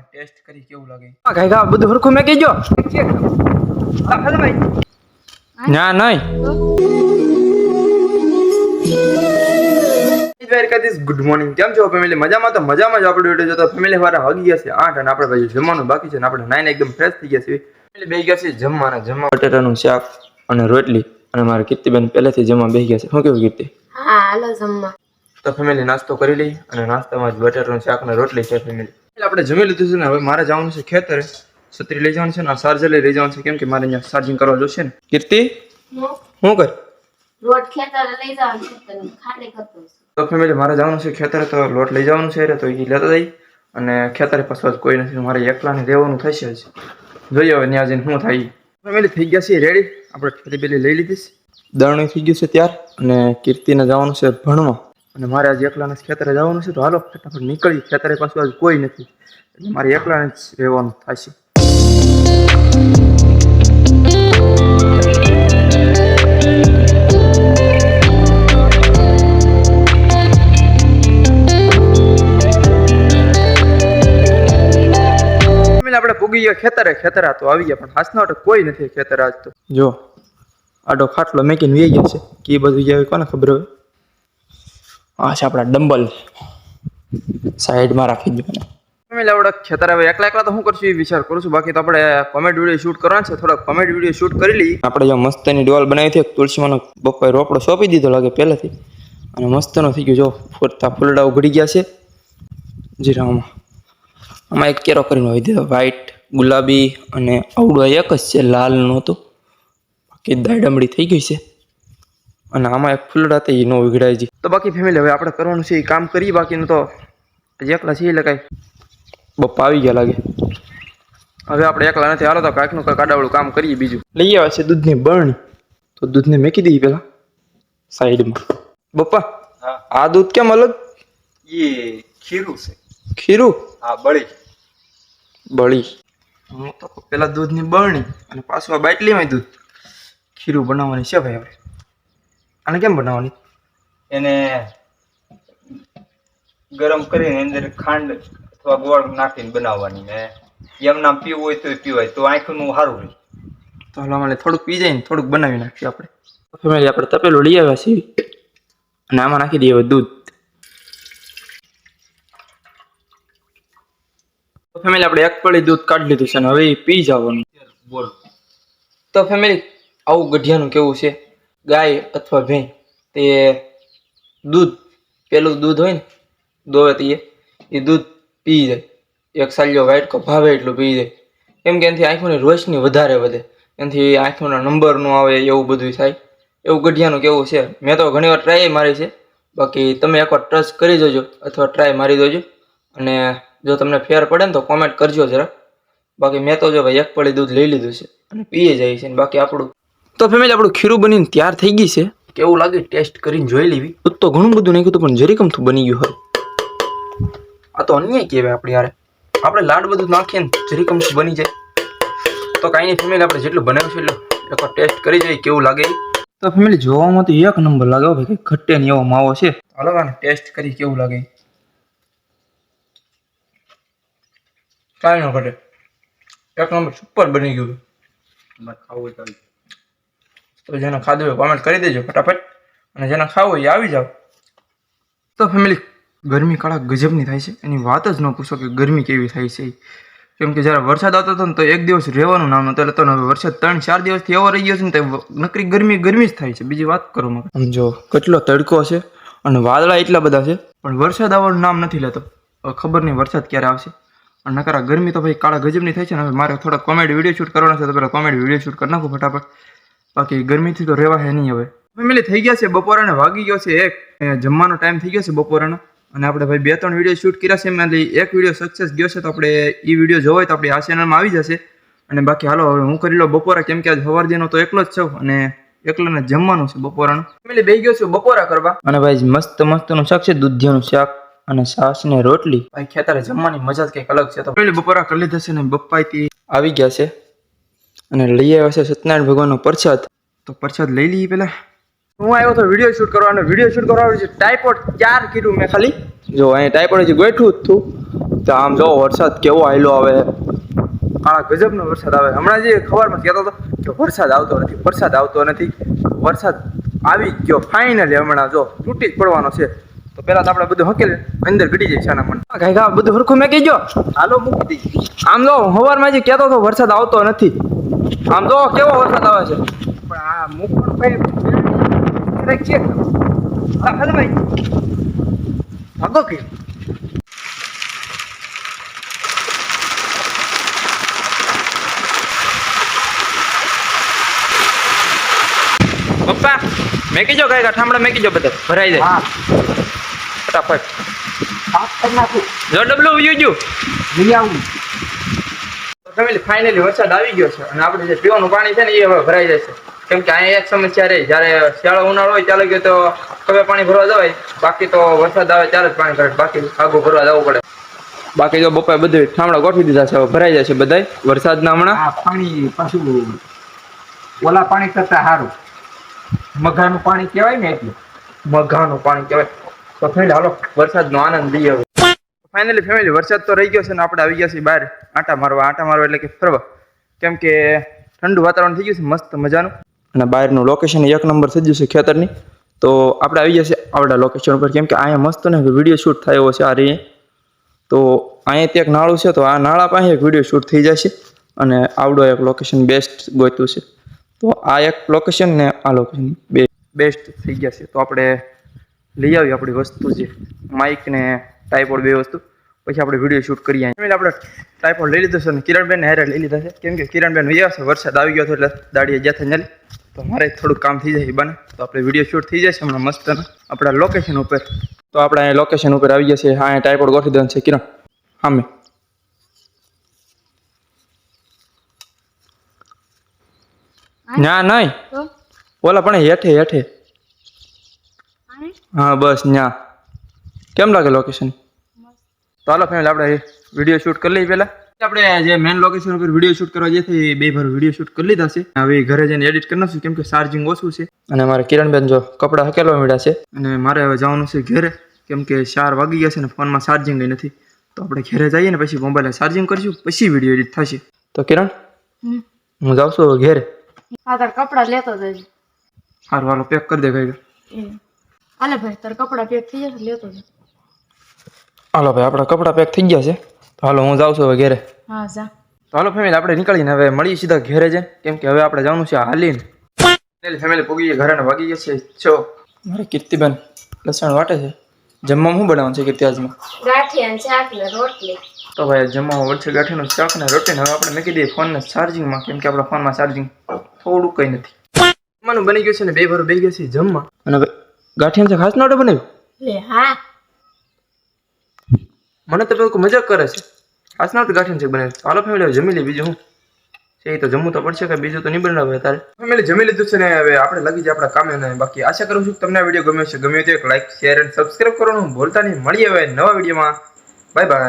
ને ટેસ્ટ કરી કેવું લાગે? ગાય ગા બધું હરખું મેં કીજો ના નહીં. ગુડ મોર્નિંગ કેમ છો ફેમિલી મજામાં? તો મજામાં જ આપણે વીડિયો જોતો. ફેમિલી વાળા હગી ગયા છે આઠ અને આપણે ભાઈ જમવાનું બાકી છે ને આપણે નાઈને એકદમ ફ્રેશ થઈ ગયા છે ફેમિલી બેસી ગયા છે જમવાના જમવા. બટેટાનું શાક અને રોટલી. અને મારા કીર્તિબેન પહેલેથી જમવા બેસી ગયા છે. શું કેવું કીર્તિ? હા હાલો જમવા. તો ફેમિલી નાસ્તો કરી લઈ અને નાસ્તામાં જ બટેટાનું શાક અને રોટલી છે ફેમિલી આપણે જમી લીધું છે ને હવે મારે જવાનું છે ખેતરે. છત્રી લઈ જવાનું છે ને ચાર્જર લઈ જવાનું છે. કેમ કે મારે અહીંયા ચાર્જિંગ કરવા જોશે ને. કીર્તિ? શું કર? લોટ ખેતરે લઈ જવાનું ખેતર ખાલી કરતો તો ફેમિલી મારે જવાનું છે ખેતરે તો લોટ લઈ જવાનું છે તો એ લેતા જઈ અને ખેતરે પાછું કોઈ નથી મારે એકલાને રહેવાનું થશે જ જોઈએ હવે ત્યાં જઈને શું થાય. ફેમિલી થઈ ગયા છે રેડી આપણે ખેતી બેલી લઈ લીધી છે. દરણું થઈ ગયું છે ત્યાર અને કીર્તિને જવાનું છે ભણવા. અને મારે આજે એકલાને ખેતરે જવાનું છે, તો હાલો ફટાફટ નીકળી, ખેતરે પાછું આજ કોઈ નથી. એટલે મારે એકલાને જ રહેવાનું થશે આપણે પૂગી ગયા ખેતરે, ખેતરા તો આવી ગયા, પણ હાસના કોઈ નથી ખેતર આજ તો. જો, આડો ખાટલો મેકીને વી ગયા છે, કે બધું જાય કોને ખબર હોય? આ છે આપણા ડંબલ. સાઈડમાં રાખી દો ફેમિલી આપણે ખેતર હવે એકલા એકલા તો શું કરશું એ વિચાર કરું છું. બાકી તો આપણે કોમેડી વીડિયો શૂટ કરવાના છે. થોડા કોમેડી વીડિયો શૂટ કરી લઈએ. આપણે જો મસ્તની ડોલ બનાવી હતી તુલસીમાંનો બપોરે રોપડો સોંપી દીધો લાગે પહેલેથી. અને મસ્તનો થઈ ગયો જો ફૂટતા ફૂલડા ઉઘડી ગયા છે. જીરામાં આમાં એક કેરો કરીને હોય દીધો વ્હાઈટ ગુલાબી અને આવડો એક જ છે લાલ નહોતો બાકી દાડમડી થઈ ગઈ છે. અને આમાં એક ફૂલડા તે ન ઉઘડાય જી. તો બાકી ફેમિલી હવે આપણે કરવાનું છે એ કામ કરીએ બાકીનું તો હજી એકલા છીએ એટલે કાંઈ. બપ્પા આવી ગયા લાગે. હવે આપણે એકલા નથી હાલો તો કાંઈકનું કાંઈક આડાવડું કામ કરીએ બીજું. લઈ આવે છે દૂધની બરણી. તો દૂધને મેકી દઈએ પહેલાં. સાઈડમાં. બપ્પા આ દૂધ કેમ અલગ? એ ખીરું છે. ખીરું? હા બળી. બળી. હું તો પેલા દૂધની બરણી અને પાછું આ બાટલીમાં દૂધ. ખીરું બનાવવાની છે ભાઈ હવે. આને કેમ બનાવવાની? એને ગરમ કરીને અંદર ખાંડ અથવા ગોળ નાખીને બનાવવાની ને એમ નામ પીવું હોય તો પીવાય તો આંખનું સારું રહે. તો હાલો થોડુંક પી જાય ને થોડુંક બનાવી નાખીએ આપણે. ફેમિલી આપણે તપેલું લઈ આવ્યા છીએ. અને આમાં નાખી દઈએ દૂધ. તો ફેમિલી આપણે એક પડી દૂધ કાઢી લીધું છે અને હવે પી જવાનું. બોલ. તો ફેમિલી આવું ગઢિયાનું કેવું છે? ગાય અથવા ભેં તે દૂધ, પેલું દૂધ હોય ને, દોવે એ દૂધ પી જાય. એક સાલ્યો વાઇટકો ભાવે એટલું પી જાય. કેમ કે એનાથી આંખોની રોશની વધારે વધે. એનાથી આંખોના નંબર ન આવે એવું બધું થાય. એવું ગઢિયાનું કેવું છે? મેં તો ઘણી વાર ટ્રાય મારી છે. બાકી તમે એકવાર ટ્રસ્ટ કરી જોજો અથવા ટ્રાય મારી દેજો અને જો તમને ફેર પડે ને તો કોમેન્ટ કરજો જરા. બાકી મેં તો જો ભાઈ એક પડી દૂધ લઈ લીધું છે અને પીએ જાય છે. બાકી આપણું તો ફેમિલી આપણું ખીરું બનીને તૈયાર થઈ ગઈ છે. કેવું લાગે? ટેસ્ટ કરીને જોઈ લેવી. દૂધ તો ઘણું બધું નાખ્યું હતું પણ જરી કમથું બની ગયું હોય આ તો અન્યાય કહેવાય આપણે યાર આપણે લાડ બધું નાખીએ ને જરી કમથું બની જાય. તો કાંઈ નહીં ફેમિલી આપણે જેટલું બનાવ્યું છે એટલું એક ટેસ્ટ કરી જોઈએ કેવું લાગે. તો ફેમિલી જોવામાં તો એક નંબર લાગે ભાઈ ઘટે ને એવો માવો છે. હાલો આને ટેસ્ટ કરી કેવું લાગે. કાંઈ ન ઘટે. એક નંબર સુપર બની ગયું તમારે ખાવું હોય તો જેને ખાધું હોય કોમેન્ટ કરી દેજો ફટાફટ. અને જેને ખાવું હોય એ આવી જાવ તો ફેમિલી ગરમી કડાક ગજબની થાય છે. એની વાત જ ન પૂછો કે ગરમી કેવી થાય છે. કેમ કે જ્યારે વરસાદ આવતો હતો ને તો એક દિવસ રહેવાનું નામ હતું એટલે તો વરસાદ ત્રણ, ચાર દિવસથી એવો રહી ગયો છે ને તો નકરી ગરમી ગરમી જ થાય છે. બીજી વાત કરો માં જો, કેટલો તડકો છે અને વાદળા એટલા બધા છે. પણ વરસાદ આવવાનું નામ નથી લેતો. ખબર નહીં વરસાદ ક્યારે આવશે. અને નકરા ગરમી તો ભાઈ કાળા ગજબની થાય છે ને. હવે મારે થોડા કોમેડી વીડિયો શૂટ કરવાના છે તો પેલા કોમેડી વીડિયો શૂટ કરી નાખું ફટાફટ. બાકી ગરમીથી તો રહેવા હે નહીં હવે. ફેમિલી થઈ ગયા છે, બપોરાને વાગી ગયો છે એક. જમવાનો ટાઈમ થઈ ગયો છે બપોરાનો. અને આપણે ભાઈ બે ત્રણ વીડિયો શૂટ કર્યા છે એમાંથી એક વીડિયો સક્સેસ ગયો છે, તો આપણે એ વીડિયો જોવો તો આપણી આ ચેનલમાં આવી જશે. અને બાકી હાલો, હવે હું કરી લો બપોરા, કેમ કે આજ સવારજીનો તો એકલો જ છું અને એકલાને જમવાનું છે બપોરાનું. ફેમિલી બે ગયો છું બપોરા કરવા. અને ભાઈ મસ્ત મસ્તનું શાક છે દૂધિયાનું શાક અને સાસ ને રોટલી. ભાઈ ખેતરે જમવાની મજા જ કંઈક અલગ છે, તો પેલી બપોરા કરી લીધા છે ને બપ્પાઈથી આવી ગયા છે. અને લઈ આવ્યો છે સત્યનારાયણ ભગવાનનો પ્રસાદ. તો પ્રસાદ લઈ લઈએ પહેલાં. હું આવ્યો તો વીડિયો શૂટ કરવા અને વીડિયો શૂટ કરવા છે. ટાઈપોડ ચાર કીધું મેં ખાલી. જો અહીંયા ટાઈપોડ હજી ગોઠવું જ હતું તો આમ જો વરસાદ કેવો આવેલો આવે. કાળા ગજબનો વરસાદ આવે. હમણાં જે ખબરમાં કહેતો હતો કે વરસાદ આવતો નથી વરસાદ આવતો નથી. વરસાદ આવી ગયો ફાઇનલી હમણાં જો. તૂટી જ પડવાનો છે. તો પહેલાં તો આપણે બધું હકેલ અંદર ગડી જાય છે આના મને કાંઈ બધું હરખું મેં ગયો હાલો મૂકી આમ લો સવારમાં જે કહેતો હતો વરસાદ આવતો નથી. આમ તો કેવો વરસાદ આવે છે? પણ આ મૂકવાનું ભાઈ. ચેક ભાગો કે? પપ્પા મેકી જો કઈ ઠામડા મેકી જો બધા. ભરાઈ જાય. હા. ફટાફટ. જો ડબલું વ્યુ જો. આવું. ફેમિલી ફાઇનલી વરસાદ આવી ગયો છે અને આપણે જે પીવાનું પાણી છે ને એ હવે ભરાઈ જાય છે. કેમ કે અહીંયા એક સમસ્યા રહી. જ્યારે શિયાળો ઉનાળો હોય ચાલે ગયો તો હવે પાણી ભરવા જવાય. બાકી તો વરસાદ આવે ત્યારે જ પાણી ભરાય. બાકી આગું ભરવા જવું પડે. બાકી જો બપોરે બધું ઠામડા ગોઠવી દીધા છે હવે ભરાઈ જાય છે બધાય. વરસાદના હમણાં? પાણી પાછું ઓલા પાણી કરતા સારું. મઘાનું પાણી કહેવાય ને એટલે. મઘાનું પાણી કહેવાય. તો ફેમિલી હાલો. વરસાદનો આનંદ લઈએ ફાઇનલી ફેમિલી વરસાદ તો રહી ગયો છે ને આપણે આવી ગયા છીએ બહાર. આટા મારવા આટા મારવા એટલે કે ફરવા. કેમ કે ઠંડુ વાતાવરણ થઈ ગયું છે, મસ્ત મજાનું. અને બહારનું લોકેશન એક નંબર થઈ ગયું છે ખેતરની. તો આપણે આવી ગયા છીએ આવડા લોકેશન ઉપર. કેમ કે અહીંયા મસ્ત ને વીડિયો શૂટ થયો છે આ રહી તો અહીંયા ત્યાં એક નાળું છે, તો આ નાળા પાસે એક વીડિયો શૂટ થઈ જશે. અને આવડો એક લોકેશન બેસ્ટ ગોતું છે. તો આ એક લોકેશન ને આ લોકેશન બે બેસ્ટ થઈ ગયા છે. તો આપણે લઈ આવી આપણી વસ્તુ છે માઇક ને ટાઈપોડ બે વસ્તુ. પછી આપણે વીડિયો શૂટ કરીએ અહીંયા. આપણે ટાઈપોડ લઈ લીધો છે અને કિરણબેન હેરે લઈ લીધા છે. કેમ કે કિરણબેન વૈયા છે વરસાદ આવી ગયો હતો એટલે દાડીએ જ્યાં થઈ તો મારે થોડુંક કામ થઈ જાય બને તો આપણે વીડિયો શૂટ થઈ જશે હમણાં મસ્ત આપણા લોકેશન ઉપર. તો આપણે અહીંયા લોકેશન ઉપર આવી જશે હા અહીંયા ટાઈપોડ ગોઠવી દેવાનું છે કિરણ. હા? મેં ના નહીં ઓલા પણ હેઠે હેઠે. હા બસ ન્યા. કેમ લાગે લોકેશન તો હાલો ફેમિલી આપણે વીડિયો શૂટ કરી લઈએ પહેલા. આપણે જે મેન લોકેશન ઉપર વીડિયો શૂટ કરવા જે એ બે ભર વીડિયો શૂટ કરી લીધા છે. હવે ઘરે જઈને એડિટ કરી નાખશું કેમ કે ચાર્જિંગ ઓછું છે. અને મારે કિરણબેન જો કપડાં હકેલવા મળ્યા છે. અને મારે હવે જવાનું છે ઘરે કેમ કે ચાર વાગી ગયા છે ને ફોનમાં ચાર્જિંગ નથી. તો આપણે ઘરે જઈએ ને પછી મોબાઈલ ચાર્જિંગ કરીશું પછી વીડિયો એડિટ થશે. તો કિરણ હું જાઉં છું ઘેરે. તાર કપડા લેતો જજો. સારું હાલો પેક કરી દે ભાઈ હાલે ભાઈ તાર કપડા પેક થઈ જશે લેતો જજો. હાલો ભાઈ આપણા કપડાં પેક થઈ ગયા છે. તો હાલો હું જાઉં છું હવે ઘેરે. હા જા. તો હાલો ફેમિલી આપણે નીકળીને હવે મળીએ સીધા ઘરે જઈને કેમ કે હવે આપણે જવાનું છે હાલીને. ફેમિલી પોગી ઘરે ને વાગી ગયા છે. છો. મારે કીર્તિબેન લસણ વાટે છે. જમવામાં શું બનાવવાનું છે કીર્તિ આજમાં ગાંઠિયા શાક ને રોટલી. તો ભાઈ જમવામાં વચ્ચે ગાંઠીનું શાક ને રોટલી હવે આપણે મૂકી દઈએ ફોનને ચાર્જિંગમાં કેમ કે આપણા ફોનમાં ચાર્જિંગ થોડું કંઈ નથી. જમવાનું બની ગયું છે ને બે ભરો બે ગયા છે જમવા. અને ગાંઠિયાનું શાક ખાસ નોટે બનાવ્યું? હા. મને તો પેલું મજાક કરે છે. હાથ નોટે છે બને ચાલો ફેમિલી જમી લે બીજું હું છે એ તો જમવું તો પડશે કે બીજું તો નહીં બનાવે તારે. ફેમિલી જમી લીધું છે ને હવે આપણે લગી જાય આપણા કામે ને બાકી આશા કરું છું તમને આ વીડિયો ગમ્યો છે ગમ્યો તો એક લાઈક શેર અને સબસ્ક્રાઈબ કરવાનું ભૂલતા નહીં. મળીએ હવે નવા વિડીયોમાં. Bye bye